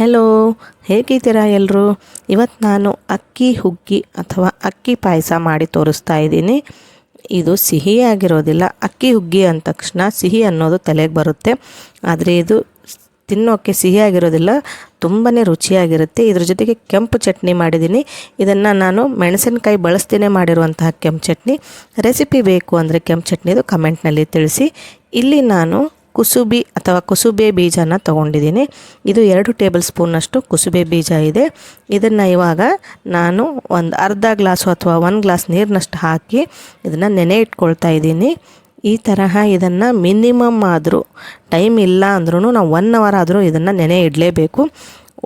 Hello ಹೇಗಿದ್ದೀರಾ ಎಲ್ಲರೂ ಇವತ್ತು ನಾನು ಅಕ್ಕಿ ಹುಗ್ಗಿ ಅಥವಾ ಅಕ್ಕಿ ಪಾಯಸ ಮಾಡಿ ತೋರಿಸ್ತಾ ಇದ್ದೀನಿ. ಇದು ಸಿಹಿಯಾಗಿರೋದಿಲ್ಲ. ಅಕ್ಕಿ ಹುಗ್ಗಿ ಅಂದ ತಕ್ಷಣ ಸಿಹಿ ಅನ್ನೋದು ತಲೆಗೆ ಬರುತ್ತೆ. ಆದರೆ ಇದು ತಿನ್ನೋಕ್ಕೆ ಸಿಹಿಯಾಗಿರೋದಿಲ್ಲ. ತುಂಬಾ ರುಚಿಯಾಗಿರುತ್ತೆ. ಇದ್ರ ಜೊತೆಗೆ ಕೆಂಪು ಚಟ್ನಿ ಮಾಡಿದ್ದೀನಿ. ಇದನ್ನು ನಾನು ಮೆಣಸಿನಕಾಯಿ ಬಳಸ್ದೇ ಮಾಡಿರುವಂತಹ ಕೆಂಪು ಚಟ್ನಿ. ರೆಸಿಪಿ ಬೇಕು ಅಂದರೆ ಕೆಂಪು ಚಟ್ನಿದು ಕಮೆಂಟ್ನಲ್ಲಿ ತಿಳಿಸಿ. ಇಲ್ಲಿ ನಾನು ಕುಸುಬಿ ಅಥವಾ ಕುಸುಬೆ ಬೀಜನ ತಗೊಂಡಿದ್ದೀನಿ. ಇದು ಎರಡು ಟೇಬಲ್ ಸ್ಪೂನ್ನಷ್ಟು ಕುಸುಬೆ ಬೀಜ ಇದೆ. ಇದನ್ನು ಇವಾಗ ನಾನು ಒಂದು ಅರ್ಧ ಗ್ಲಾಸು ಅಥವಾ ಒಂದು ಗ್ಲಾಸ್ ನೀರಿನಷ್ಟು ಹಾಕಿ ಇದನ್ನು ನೆನೆ ಇಟ್ಕೊಳ್ತಾ ಇದ್ದೀನಿ. ಈ ತರಹ ಇದನ್ನು ಮಿನಿಮಮ್ ಆದರೂ, ಟೈಮ್ ಇಲ್ಲ ಅಂದ್ರೂ ನಾವು ಒನ್ ಅವರ್ ಆದರೂ ಇದನ್ನು ನೆನೆ ಇಡಲೇಬೇಕು.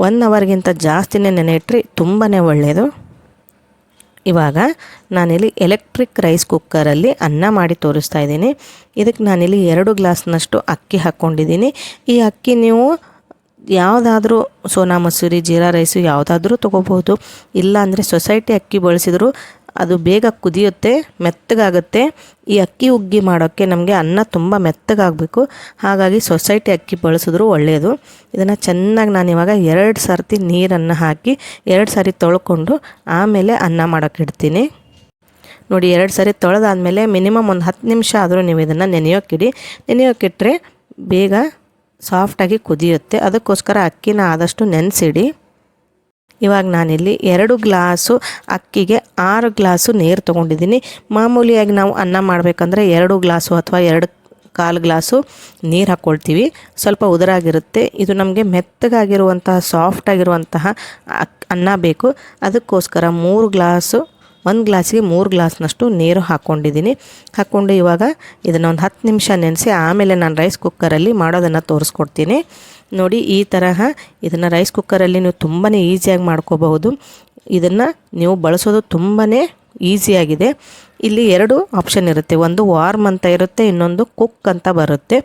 ಒನ್ ಅವರ್ಗಿಂತ ಜಾಸ್ತಿನೇ ನೆನೆ ಇಟ್ಟರೆ ತುಂಬಾ ಒಳ್ಳೆಯದು ಇವಾಗ ನಾನಿಲ್ಲಿ ಎಲೆಕ್ಟ್ರಿಕ್ ರೈಸ್ ಕುಕ್ಕರಲ್ಲಿ ಅನ್ನ ಮಾಡಿ ತೋರಿಸ್ತಾ ಇದ್ದೀನಿ. ಇದಕ್ಕೆ ನಾನಿಲ್ಲಿ ಎರಡು ಗ್ಲಾಸ್ನಷ್ಟು ಅಕ್ಕಿ ಹಾಕ್ಕೊಂಡಿದ್ದೀನಿ. ಈ ಅಕ್ಕಿ ನೀವು ಯಾವುದಾದ್ರೂ ಸೋನಾ ಮಸೂರಿ, ಜೀರಾ ರೈಸು ಯಾವುದಾದ್ರೂ ತೊಗೋಬೋದು ಇಲ್ಲ ಅಂದರೆ ಸೊಸೈಟಿ ಅಕ್ಕಿ ಬಳಸಿದ್ರು ಅದು ಬೇಗ ಕುದಿಯುತ್ತೆ, ಮೆತ್ತಗಾಗುತ್ತೆ. ಈ ಅಕ್ಕಿ ಉಗ್ಗಿ ಮಾಡೋಕ್ಕೆ ನಮಗೆ ಅನ್ನ ತುಂಬ ಮೆತ್ತಗಾಗಬೇಕು. ಹಾಗಾಗಿ ಸೊಸೈಟಿ ಅಕ್ಕಿ ಬಳಸಿದ್ರು ಒಳ್ಳೆಯದು ಇದನ್ನು ಚೆನ್ನಾಗಿ ನಾನು ಇವಾಗ ಎರಡು ಸರ್ತಿ ನೀರನ್ನು ಹಾಕಿ ಎರಡು ಸಾರಿ ತೊಳ್ಕೊಂಡು ಆಮೇಲೆ ಅನ್ನ ಮಾಡೋಕ್ಕೆ ಇಡ್ತೀನಿ. ನೋಡಿ, ಎರಡು ಸರಿ ತೊಳೆದಾದಮೇಲೆ ಮಿನಿಮಮ್ ಒಂದು ಹತ್ತು ನಿಮಿಷ ಆದರೂ ನೀವು ಇದನ್ನು ನೆನೆಯೋಕ್ಕಿಡಿ. ನೆನೆಯೋಕ್ಕಿಟ್ರೆ ಬೇಗ ಸಾಫ್ಟಾಗಿ ಕುದಿಯುತ್ತೆ. ಅದಕ್ಕೋಸ್ಕರ ಅಕ್ಕಿನ ಆದಷ್ಟು ನೆನೆಸಿಡಿ. ಇವಾಗ ನಾನಿಲ್ಲಿ ಎರಡು ಗ್ಲಾಸು ಅಕ್ಕಿಗೆ ಆರು ಗ್ಲಾಸು ನೀರು ತೊಗೊಂಡಿದ್ದೀನಿ. ಮಾಮೂಲಿಯಾಗಿ ನಾವು ಅನ್ನ ಮಾಡಬೇಕಂದ್ರೆ ಎರಡು ಗ್ಲಾಸು ಅಥವಾ ಎರಡು ಕಾಲು ಗ್ಲಾಸು ನೀರು ಹಾಕ್ಕೊಳ್ತೀವಿ. ಸ್ವಲ್ಪ ಉದುರಾಗಿರುತ್ತೆ. ಇದು ನಮಗೆ ಮೆತ್ತಗಾಗಿರುವಂತಹ, ಸಾಫ್ಟಾಗಿರುವಂತಹ ಅಕ್, ಅನ್ನ ಬೇಕು. ಅದಕ್ಕೋಸ್ಕರ ಮೂರು ಗ್ಲಾಸು, ಒಂದು ಗ್ಲಾಸಿಗೆ ಮೂರು ಗ್ಲಾಸ್ನಷ್ಟು ನೀರು ಹಾಕ್ಕೊಂಡಿದ್ದೀನಿ. ಹಾಕ್ಕೊಂಡು ಇವಾಗ ಇದನ್ನು ಒಂದು ಹತ್ತು ನಿಮಿಷ ನೆನೆಸಿ ಆಮೇಲೆ ನಾನು ರೈಸ್ ಕುಕ್ಕರಲ್ಲಿ ಮಾಡೋದನ್ನು ತೋರಿಸ್ಕೊಡ್ತೀನಿ. ನೋಡಿ ಈ ತರಹ ಇದನ್ನು ರೈಸ್ ಕುಕ್ಕರಲ್ಲಿ ನೀವು ತುಂಬಾ ಈಸಿಯಾಗಿ ಮಾಡ್ಕೋಬಹುದು. ಇದನ್ನು ನೀವು ಬಳಸೋದು ತುಂಬಾ ಈಸಿಯಾಗಿದೆ ಇಲ್ಲಿ ಎರಡು ಆಪ್ಷನ್ ಇರುತ್ತೆ. ಒಂದು ವಾರ್ಮ್ ಅಂತ ಇರುತ್ತೆ, ಇನ್ನೊಂದು ಕುಕ್ ಅಂತ ಬರುತ್ತೆ.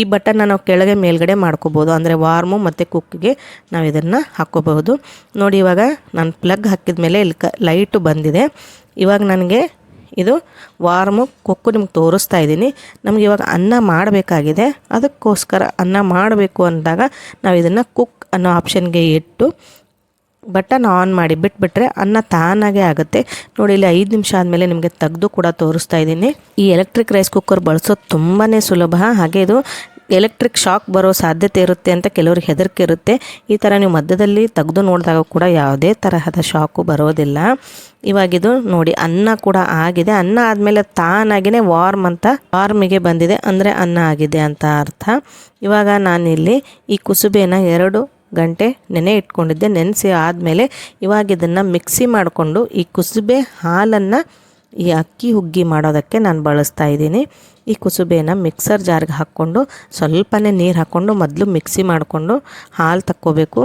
ಈ ಬಟನ್ನ ನಾವು ಕೆಳಗೆ ಮೇಲ್ಗಡೆ ಮಾಡ್ಕೋಬೋದು ಅಂದರೆ ವಾರ್ಮು ಮತ್ತು ಕುಕ್ಗೆ ನಾವು ಇದನ್ನು ಹಾಕ್ಕೋಬಹುದು ನೋಡಿ ಇವಾಗ ನಾನು ಪ್ಲಗ್ ಹಾಕಿದ ಮೇಲೆ ಇಲ್ಲಿ ಲೈಟು ಬಂದಿದೆ. ಇವಾಗ ನನಗೆ ಇದು ವಾರ್ಮು ಕೊಕ್ಕು ನಿಮ್ಗೆ ತೋರಿಸ್ತಾ ಇದ್ದೀನಿ. ನಮ್ಗೆ ಇವಾಗ ಅನ್ನ ಮಾಡಬೇಕಾಗಿದೆ. ಅದಕ್ಕೋಸ್ಕರ ಅನ್ನ ಮಾಡಬೇಕು ಅಂದಾಗ ನಾವು ಇದನ್ನು ಕುಕ್ ಅನ್ನೋ ಆಪ್ಷನ್ಗೆ ಇಟ್ಟು ಬಟನ್ ಆನ್ ಮಾಡಿ ಬಿಟ್ಬಿಟ್ರೆ ಅನ್ನ ತಾನಾಗೆ ಆಗುತ್ತೆ. ನೋಡಿ, ಇಲ್ಲಿ ಐದು ನಿಮಿಷ ಆದಮೇಲೆ ನಿಮಗೆ ತೆಗೆದು ಕೂಡ ತೋರಿಸ್ತಾ ಇದ್ದೀನಿ. ಈ ಎಲೆಕ್ಟ್ರಿಕ್ ರೈಸ್ ಕುಕ್ಕರ್ ಬಳಸೋದು ತುಂಬಾ ಸುಲಭ. ಹಾಗೆ ಇದು ಎಲೆಕ್ಟ್ರಿಕ್ ಶಾಕ್ ಬರೋ ಸಾಧ್ಯತೆ ಇರುತ್ತೆ ಅಂತ ಕೆಲವ್ರಿಗೆ ಹೆದರಿಕೆ ಇರುತ್ತೆ. ಈ ಥರ ನೀವು ಮಧ್ಯದಲ್ಲಿ ತೆಗೆದು ನೋಡಿದಾಗ ಕೂಡ ಯಾವುದೇ ತರಹದ ಶಾಕು ಬರೋದಿಲ್ಲ. ಇವಾಗಿದು ನೋಡಿ, ಅನ್ನ ಕೂಡ ಆಗಿದೆ. ಅನ್ನ ಆದಮೇಲೆ ತಾನಾಗಿನೇ ವಾರ್ಮ್ ಅಂತ ವಾರ್ಮಿಗೆ ಬಂದಿದೆ. ಅಂದರೆ ಅನ್ನ ಆಗಿದೆ ಅಂತ ಅರ್ಥ. ಇವಾಗ ನಾನಿಲ್ಲಿ ಈ ಕುಸುಬೆನ ಎರಡು ಗಂಟೆ ನೆನೆ ಇಟ್ಕೊಂಡಿದ್ದೆ. ನೆನೆಸಿ ಆದಮೇಲೆ ಇವಾಗ ಇದನ್ನು ಮಿಕ್ಸಿ ಮಾಡಿಕೊಂಡು ಈ ಕುಸುಬೆ ಹಾಲನ್ನು ಈ ಅಕ್ಕಿ ಹುಗ್ಗಿ ಮಾಡೋದಕ್ಕೆ ನಾನು ಬಳಸ್ತಾ ಇದ್ದೀನಿ. ಈ ಕುಸುಬೆನ ಮಿಕ್ಸರ್ ಜಾರ್ಗೆ ಹಾಕ್ಕೊಂಡು ಸ್ವಲ್ಪನೇ ನೀರು ಹಾಕ್ಕೊಂಡು ಮೊದಲು ಮಿಕ್ಸಿ ಮಾಡಿಕೊಂಡು ಹಾಲು ತಕ್ಕೋಬೇಕು.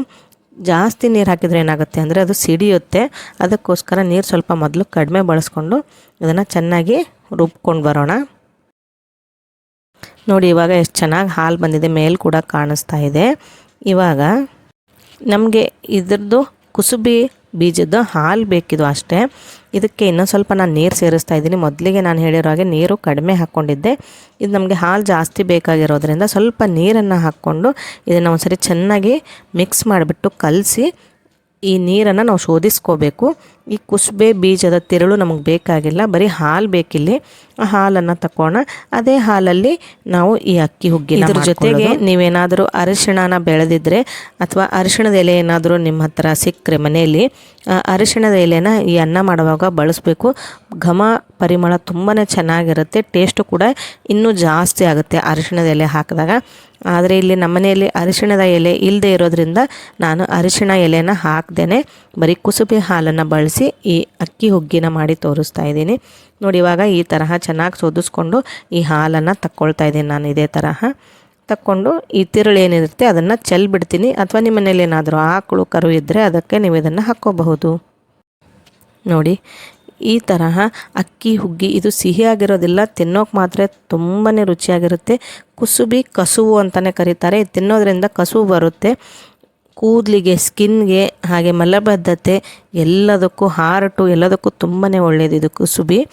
ಜಾಸ್ತಿ ನೀರು ಹಾಕಿದರೆ ಏನಾಗುತ್ತೆ ಅಂದರೆ ಅದು ಸಿಡಿಯುತ್ತೆ. ಅದಕ್ಕೋಸ್ಕರ ನೀರು ಸ್ವಲ್ಪ ಮೊದಲು ಕಡಿಮೆ ಬಳಸ್ಕೊಂಡು ಅದನ್ನು ಚೆನ್ನಾಗಿ ರುಬ್ಕೊಂಡು ಬರೋಣ. ನೋಡಿ, ಇವಾಗ ಎಷ್ಟು ಚೆನ್ನಾಗಿ ಹಾಲು ಬಂದಿದೆ, ಮೇಲೆ ಕೂಡ ಕಾಣಿಸ್ತಾ ಇದೆ. ಇವಾಗ ನಮಗೆ ಇದ್ರದ್ದು ಕುಸುಬಿ ಬೀಜದ ಹಾಲು ಬೇಕಿದು ಅಷ್ಟೇ. ಇದಕ್ಕೆ ಇನ್ನೊಂದು ಸ್ವಲ್ಪ ನಾನು ನೀರು ಸೇರಿಸ್ತಾ ಇದ್ದೀನಿ. ಮೊದಲಿಗೆ ನಾನು ಹೇಳಿರೋ ಹಾಗೆ ನೀರು ಕಡಿಮೆ ಹಾಕ್ಕೊಂಡಿದ್ದೆ ಇದು ನಮಗೆ ಹಾಲು ಜಾಸ್ತಿ ಬೇಕಾಗಿರೋದ್ರಿಂದ ಸ್ವಲ್ಪ ನೀರನ್ನು ಹಾಕ್ಕೊಂಡು ಇದನ್ನು ಒಂದ್ಸರಿ ಚೆನ್ನಾಗಿ ಮಿಕ್ಸ್ ಮಾಡಿಬಿಟ್ಟು ಕಲಸಿ ಈ ನೀರನ್ನು ನಾವು ಶೋಧಿಸ್ಕೋಬೇಕು. ಈ ಕುಸುಬೆ ಬೀಜದ ತಿರುಳು ನಮಗೆ ಬೇಕಾಗಿಲ್ಲ. ಬರೀ ಹಾಲು ಬೇಕಿಲ್ಲಿ. ಆ ಹಾಲನ್ನು ತಗೋಣ ಅದೇ ಹಾಲಲ್ಲಿ ನಾವು ಈ ಅಕ್ಕಿ ಹುಗ್ಗಿ ಇದ್ರ ಜೊತೆಗೆ ನೀವೇನಾದರೂ ಅರಿಶಿಣನ ಬೆಳೆದಿದ್ರೆ ಅಥವಾ ಅರಿಶಿಣದ ಎಲೆ ಏನಾದರೂ ನಿಮ್ಮ ಹತ್ರ ಸಿಕ್ಕರೆ ಮನೆಯಲ್ಲಿ ಅರಿಶಿಣದ ಎಲೆನ ಈ ಅನ್ನ ಮಾಡುವಾಗ ಬಳಸಬೇಕು. ಘಮ ಪರಿಮಳ ತುಂಬಾ ಚೆನ್ನಾಗಿರುತ್ತೆ. ಟೇಸ್ಟು ಕೂಡ ಇನ್ನೂ ಜಾಸ್ತಿ ಆಗುತ್ತೆ ಅರಿಶಿಣದ ಎಲೆ ಹಾಕಿದಾಗ. ಆದರೆ ಇಲ್ಲಿ ನಮ್ಮ ಮನೆಯಲ್ಲಿ ಅರಿಶಿಣದ ಎಲೆ ಇಲ್ಲದೆ ಇರೋದ್ರಿಂದ ನಾನು ಅರಿಶಿಣ ಎಲೆನ ಹಾಕ್ದೇನೆ ಬರೀ ಕುಸುಬೆ ಹಾಲನ್ನು ಬಳಸಿ ಈ ಅಕ್ಕಿ ಹುಗ್ಗಿನ ಮಾಡಿ ತೋರಿಸ್ತಾ ಇದ್ದೀನಿ. ನೋಡಿ, ಇವಾಗ ಈ ತರಹ ಚೆನ್ನಾಗಿ ಸೋದಿಸ್ಕೊಂಡು ಈ ಹಾಲನ್ನು ತಕ್ಕೊಳ್ತಾ ಇದ್ದೀನಿ ನಾನು ಇದೇ ತರಹ. ತಕ್ಕೊಂಡು ಈ ತಿರುಳು ಏನಿರುತ್ತೆ ಅದನ್ನು ಚೆಲ್ಬಿಡ್ತೀನಿ ಅಥವಾ ನಿಮ್ಮ ಮನೇಲಿ ಏನಾದರೂ ಆಕಳು, ಕರು ಇದ್ದರೆ ಅದಕ್ಕೆ ನೀವು ಇದನ್ನು ಹಾಕ್ಕೋಬಹುದು. ನೋಡಿ ಈ ತರಹ ಅಕ್ಕಿ, ಹುಗ್ಗಿ, ಇದು ಸಿಹಿಯಾಗಿರೋದಿಲ್ಲ. ತಿನ್ನೋಕೆ ಮಾತ್ರ ತುಂಬಾ ರುಚಿಯಾಗಿರುತ್ತೆ. ಕುಸುಬಿ ಕಸುವು ಅಂತಲೇ ಕರೀತಾರೆ. ತಿನ್ನೋದ್ರಿಂದ ಕಸುವು ಬರುತ್ತೆ. ಕೂದಲಿಗೆ, ಸ್ಕಿನ್ಗೆ, ಹಾಗೆ ಮಲಬದ್ಧತೆ ಎಲ್ಲದಕ್ಕೂ, ಹಾರ್ಟು ಎಲ್ಲದಕ್ಕೂ ತುಂಬಾ ಒಳ್ಳೆಯದು ಇದು ಕುಸುಬಿ.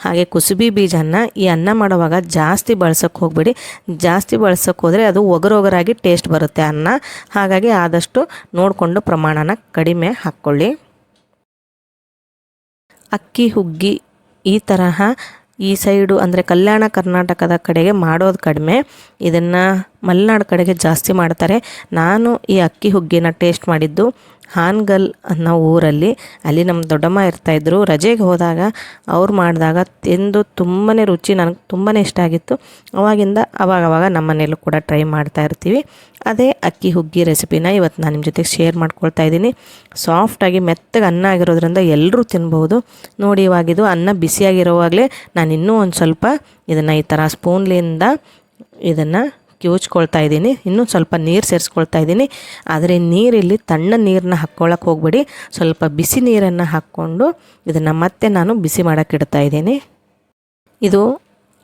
ಹಾಗೆ ಕುಸುಬಿ ಬೀಜನ ಈ ಅನ್ನ ಮಾಡುವಾಗ ಜಾಸ್ತಿ ಬಳಸೋಕ್ಕೆ ಹೋಗಬೇಡಿ. ಜಾಸ್ತಿ ಬಳಸೋಕ್ಕೆ ಹೋದರೆ ಅದು ಒಗರೊಗರಾಗಿ ಟೇಸ್ಟ್ ಬರುತ್ತೆ ಅನ್ನ. ಹಾಗಾಗಿ ಆದಷ್ಟು ನೋಡಿಕೊಂಡು ಪ್ರಮಾಣನ ಕಡಿಮೆ ಹಾಕ್ಕೊಳ್ಳಿ. ಅಕ್ಕಿ, ಹುಗ್ಗಿ ಈ ತರಹ ಈ ಸೈಡು ಅಂದರೆ ಕಲ್ಯಾಣ ಕರ್ನಾಟಕದ ಕಡೆಗೆ ಮಾಡೋದು ಕಡಿಮೆ. ಇದನ್ನು ಮಲೆನಾಡು ಕಡೆಗೆ ಜಾಸ್ತಿ ಮಾಡ್ತಾರೆ. ನಾನು ಈ ಅಕ್ಕಿ, ಹುಗ್ಗಿನ ಟೇಸ್ಟ್ ಮಾಡಿದ್ದು. ಹಾನ್ಗಲ್ ಅನ್ನೋ ಊರಲ್ಲಿ ಅಲ್ಲಿ ನಮ್ಮ ದೊಡ್ಡಮ್ಮ ಇರ್ತಾಯಿದ್ರು ರಜೆಗೆ ಹೋದಾಗ ಅವ್ರು ಮಾಡಿದಾಗ ತಿಂದು ತುಂಬಾ ರುಚಿ ನನಗೆ ತುಂಬಾ ಇಷ್ಟ ಆಗಿತ್ತು. ಅವಾಗಿಂದ ಅವಾಗವಾಗ ನಮ್ಮ ಕೂಡ ಟ್ರೈ ಮಾಡ್ತಾ ಇರ್ತೀವಿ. ಅದೇ ಅಕ್ಕಿ ಹುಗ್ಗಿ ರೆಸಿಪಿನ ಇವತ್ತು ನಾನು ನಿಮ್ಮ ಜೊತೆಗೆ ಶೇರ್ ಮಾಡ್ಕೊಳ್ತಾ ಇದ್ದೀನಿ. ಸಾಫ್ಟಾಗಿ ಮೆತ್ತಗೆ ಅನ್ನ ಆಗಿರೋದ್ರಿಂದ ಎಲ್ಲರೂ ತಿನ್ಬೋದು ನೋಡಿ ಇವಾಗಿದು ಅನ್ನ ಬಿಸಿಯಾಗಿರೋವಾಗಲೇ ನಾನು ಇನ್ನೂ ಒಂದು ಸ್ವಲ್ಪ ಇದನ್ನು ಈ ಥರ ಸ್ಪೂನ್ಲಿಂದ ಇದನ್ನು ಕಿವುಚ್ಕೊಳ್ತಾ ಇದ್ದೀನಿ. ಇನ್ನೂ ಸ್ವಲ್ಪ ನೀರು ಸೇರಿಸ್ಕೊಳ್ತಾ ಇದ್ದೀನಿ. ಆದರೆ ನೀರಿಲ್ಲಿ ತಣ್ಣ ನೀರನ್ನ ಹಾಕ್ಕೊಳ್ಳೋಕೆ ಹೋಗ್ಬೇಡಿ. ಸ್ವಲ್ಪ ಬಿಸಿ ನೀರನ್ನು ಹಾಕ್ಕೊಂಡು ಇದನ್ನು ಮತ್ತೆ ನಾನು ಬಿಸಿ ಮಾಡೋಕ್ಕೆ ಇಡ್ತಾ ಇದ್ದೀನಿ. ಇದು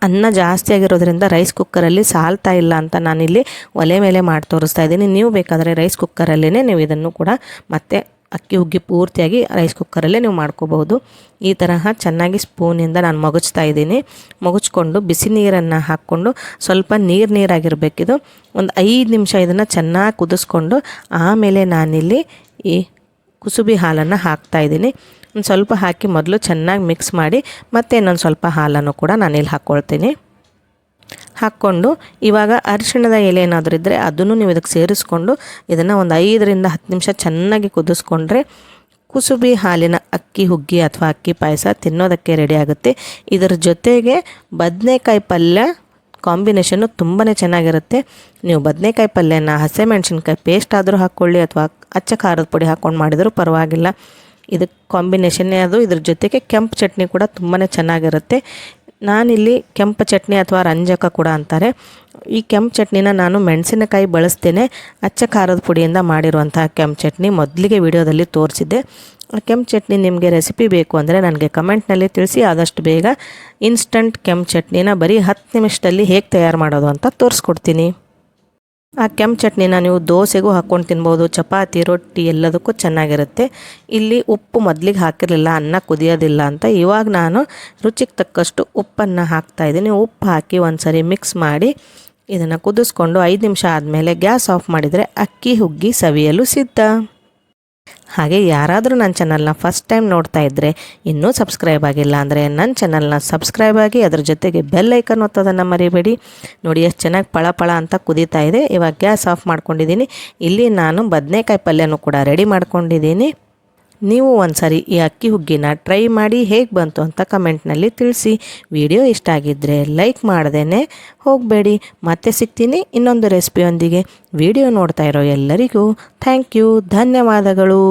ಅನ್ನ ಜಾಸ್ತಿ ಆಗಿರೋದ್ರಿಂದ ರೈಸ್ ಕುಕ್ಕರಲ್ಲಿ ಸಾಲ್ತಾ ಇಲ್ಲ ಅಂತ ನಾನಿಲ್ಲಿ ಒಲೆ ಮೇಲೆ ಮಾಡಿ ತೋರಿಸ್ತಾ ಇದ್ದೀನಿ. ನೀವು ಬೇಕಾದರೆ ರೈಸ್ ಕುಕ್ಕರಲ್ಲೇ ನೀವು ಇದನ್ನು ಕೂಡ ಮತ್ತೆ ಅಕ್ಕಿ ಹುಗ್ಗಿ ಪೂರ್ತಿಯಾಗಿ ರೈಸ್ ಕುಕ್ಕರಲ್ಲೇ ನೀವು ಮಾಡ್ಕೋಬಹುದು. ಈ ತರಹ ಚೆನ್ನಾಗಿ ಸ್ಪೂನಿಂದ ನಾನು ಮಗುಚ್ತಾ ಇದ್ದೀನಿ. ಮಗುಚ್ಕೊಂಡು ಬಿಸಿ ನೀರನ್ನು ಹಾಕ್ಕೊಂಡು ಸ್ವಲ್ಪ ನೀರು ನೀರಾಗಿರಬೇಕಿದು. ಒಂದು ಐದು ನಿಮಿಷ ಇದನ್ನು ಚೆನ್ನಾಗಿ ಕುದಿಸ್ಕೊಂಡು ಆಮೇಲೆ ನಾನಿಲ್ಲಿ ಈ ಕುಸುಬಿ ಹಾಲನ್ನು ಹಾಕ್ತಾ ಇದ್ದೀನಿ. ಒಂದು ಸ್ವಲ್ಪ ಹಾಕಿ ಮೊದಲು ಚೆನ್ನಾಗಿ ಮಿಕ್ಸ್ ಮಾಡಿ ಮತ್ತೆ ಇನ್ನೊಂದು ಸ್ವಲ್ಪ ಹಾಲನ್ನು ಕೂಡ ನಾನಿಲ್ಲಿ ಹಾಕ್ಕೊಳ್ತೀನಿ ಹಾಕ್ಕೊಂಡು ಇವಾಗ ಅರಿಶಿಣದ ಎಲೆ ಏನಾದರೂ ಇದ್ದರೆ ಅದನ್ನು ನೀವು ಇದಕ್ಕೆ ಸೇರಿಸ್ಕೊಂಡು ಇದನ್ನು ಒಂದು ಐದರಿಂದ ಹತ್ತು ನಿಮಿಷ ಚೆನ್ನಾಗಿ ಕುದಿಸ್ಕೊಂಡ್ರೆ ಕುಸುಬಿ ಹಾಲಿನ ಅಕ್ಕಿ, ಹುಗ್ಗಿ ಅಥವಾ ಅಕ್ಕಿ ಪಾಯಸ ತಿನ್ನೋದಕ್ಕೆ ರೆಡಿ ಆಗುತ್ತೆ. ಇದರ ಜೊತೆಗೆ ಬದನೆಕಾಯಿ ಪಲ್ಯ ಕಾಂಬಿನೇಷನ್ನು ತುಂಬಾ ಚೆನ್ನಾಗಿರುತ್ತೆ. ನೀವು ಬದನೆಕಾಯಿ ಪಲ್ಯನ ಹಸಿಮೆಣ್ಸಿನ್ಕಾಯಿ ಪೇಸ್ಟ್ ಆದರೂ ಹಾಕ್ಕೊಳ್ಳಿ ಅಥವಾ ಅಚ್ಚ ಖಾರದ ಪುಡಿ ಹಾಕ್ಕೊಂಡು ಮಾಡಿದರೂ ಪರವಾಗಿಲ್ಲ. ಇದಕ್ಕೆ ಕಾಂಬಿನೇಷನ್ನೇ ಅದು, ಇದ್ರ ಜೊತೆಗೆ ಕೆಂಪು ಚಟ್ನಿ ಕೂಡ ತುಂಬಾ ಚೆನ್ನಾಗಿರುತ್ತೆ. ನಾನಿಲ್ಲಿ ಕೆಂಪು ಚಟ್ನಿ ಅಥವಾ ರಂಜಕ ಕೂಡ ಅಂತಾರೆ. ಈ ಕೆಂಪು ಚಟ್ನಿನ ನಾನು ಮೆಣಸಿನಕಾಯಿ ಬಳಸ್ತೇನೆ. ಅಚ್ಚ ಖಾರದ ಪುಡಿಯಿಂದ ಮಾಡಿರುವಂತಹ ಕೆಂಪು ಚಟ್ನಿ ಮೊದಲಿಗೆ ವಿಡಿಯೋದಲ್ಲಿ ತೋರಿಸಿದ್ದೆ. ಕೆಂಪು ಚಟ್ನಿ ನಿಮಗೆ ರೆಸಿಪಿ ಬೇಕು ಅಂದರೆ ನನಗೆ ಕಮೆಂಟ್ನಲ್ಲಿ ತಿಳಿಸಿ, ಆದಷ್ಟು ಬೇಗ ಇನ್ಸ್ಟಂಟ್ ಕೆಂಪು ಚಟ್ನಿನ ಬರೀ ಹತ್ತು ನಿಮಿಷದಲ್ಲಿ ಹೇಗೆ ತಯಾರು ಮಾಡೋದು ಅಂತ ತೋರಿಸ್ಕೊಡ್ತೀನಿ. ಆ ಕೆಂಪು ಚಟ್ನಿನ ನೀವು ದೋಸೆಗೂ ಹಾಕ್ಕೊಂಡು ತಿನ್ಬೋದು, ಚಪಾತಿ, ರೊಟ್ಟಿ ಎಲ್ಲದಕ್ಕೂ ಚೆನ್ನಾಗಿರುತ್ತೆ. ಇಲ್ಲಿ ಉಪ್ಪು ಮೊದಲಿಗೆ ಹಾಕಿರಲಿಲ್ಲ, ಅನ್ನ ಕುದಿಯೋದಿಲ್ಲ ಅಂತ. ಇವಾಗ ನಾನು ರುಚಿಗೆ ತಕ್ಕಷ್ಟು ಉಪ್ಪನ್ನು ಹಾಕ್ತಾಯಿದ್ದೀನಿ ಉಪ್ಪು ಹಾಕಿ ಒಂದು ಸರಿ ಮಿಕ್ಸ್ ಮಾಡಿ ಇದನ್ನು ಕುದಿಸ್ಕೊಂಡು ಐದು ನಿಮಿಷ ಆದಮೇಲೆ ಗ್ಯಾಸ್ ಆಫ್ ಮಾಡಿದರೆ ಅಕ್ಕಿ ಹುಗ್ಗಿ ಸವಿಯಲು ಸಿದ್ಧ. ಹಾಗೆ ಯಾರಾದರೂ ನನ್ನ ಚಾನಲ್ನ ಫಸ್ಟ್ ಟೈಮ್ ನೋಡ್ತಾ ಇದ್ದರೆ ಇನ್ನೂ ಸಬ್ಸ್ಕ್ರೈಬ್ ಆಗಿಲ್ಲ ಅಂದರೆ ನನ್ನ ಚಾನಲ್ನ ಸಬ್ಸ್ಕ್ರೈಬ್ ಆಗಿ ಅದ್ರ ಜೊತೆಗೆ ಬೆಲ್ ಐಕನ್ ಒತ್ತೋದನ್ನು ಮರಿಬೇಡಿ. ನೋಡಿ ಎಷ್ಟು ಚೆನ್ನಾಗಿ ಪಳ ಪಳ ಅಂತ ಕುದೀತಾ ಇದೆ. ಇವಾಗ ಗ್ಯಾಸ್ ಆಫ್ ಮಾಡ್ಕೊಂಡಿದ್ದೀನಿ. ಇಲ್ಲಿ ನಾನು ಬದನೆಕಾಯಿ ಪಲ್ಯನೂ ಕೂಡ ರೆಡಿ ಮಾಡ್ಕೊಂಡಿದ್ದೀನಿ. ನೀವು ಒಂದು ಸಾರಿ ಈ ಅಕ್ಕಿ ಹುಗ್ಗಿನ ಟ್ರೈ ಮಾಡಿ ಹೇಗೆ ಬಂತು ಅಂತ ಕಮೆಂಟ್ನಲ್ಲಿ ತಿಳಿಸಿ. ವಿಡಿಯೋ ಇಷ್ಟ ಆಗಿದ್ದರೆ ಲೈಕ್ ಮಾಡ್ದೇ ಹೋಗಬೇಡಿ. ಮತ್ತೆ ಸಿಗ್ತೀನಿ ಇನ್ನೊಂದು ರೆಸಿಪಿಯೊಂದಿಗೆ ವಿಡಿಯೋ ನೋಡ್ತಾ ಇರೋ ಎಲ್ಲರಿಗೂ ಥ್ಯಾಂಕ್ ಯು ಧನ್ಯವಾದಗಳು.